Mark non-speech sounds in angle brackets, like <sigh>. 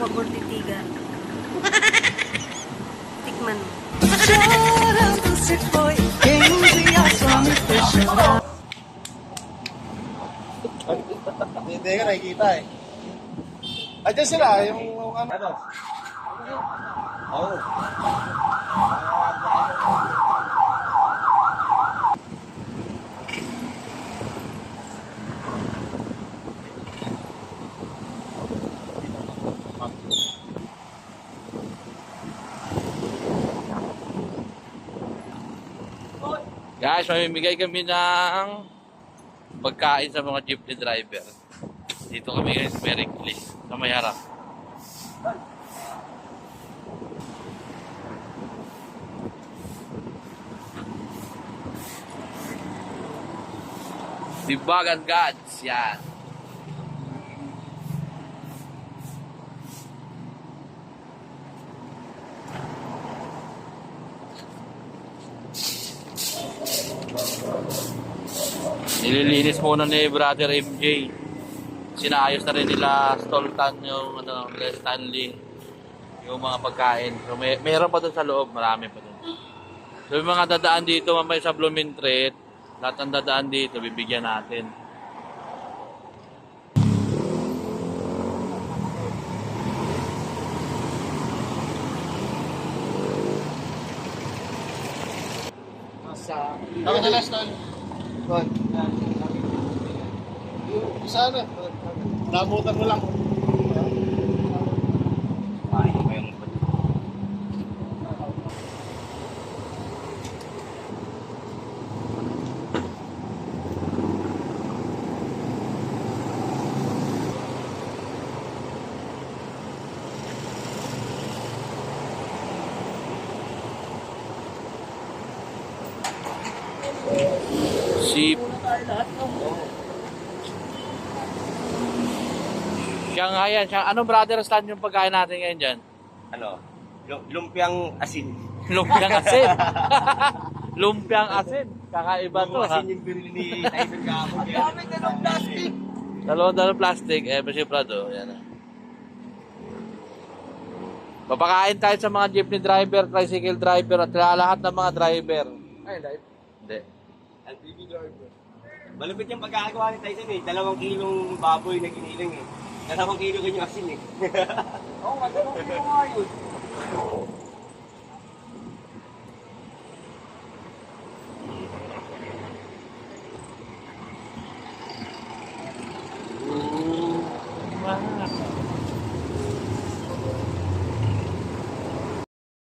Mo titigan. Tikman mo. Hindi ka nakikita eh. Andiyan sila, yung, yung ano. Ano? Oo. Guys, mamimigay kami ng pagkain sa mga jeepney driver. Dito kami guys, Merickley, sa may harap. Dibagan Gods, yan. Nililinis muna ni Brother MJ. Sinaayos na rin nila Stoltan yung ano, Stanley yung mga pagkain. So may meron pa doon sa loob, marami pa doon. So yung mga dadaan dito mamaya sa Blooming Treat, lahat ng dadaan dito bibigyan natin. Ako na last Tol. Sana. Nabutan mo lang. Si Siya nga yan. Siya, anong brother stand yung pagkain natin ngayon dyan? ano, lu- lumpiang asin. <laughs> Lumpiang asin. <laughs> Lumpiang asin. Kakaiba to ha. asin yung binili ni Tyson. Ang dami na ng plastic. Dalawang dalawang plastic. Eh, pa Prado. Yan. Papakain tayo sa mga jeepney driver, tricycle driver, at lahat ng mga driver. Ay, live. Hindi. Ang baby driver. Malupit yung pagkakagawa ni Tyson eh. Dalawang kilong baboy na giniling eh. Dalawang kilo kanyang asin eh. <laughs> Oo, oh, dalawang kilo nga yun. Wow.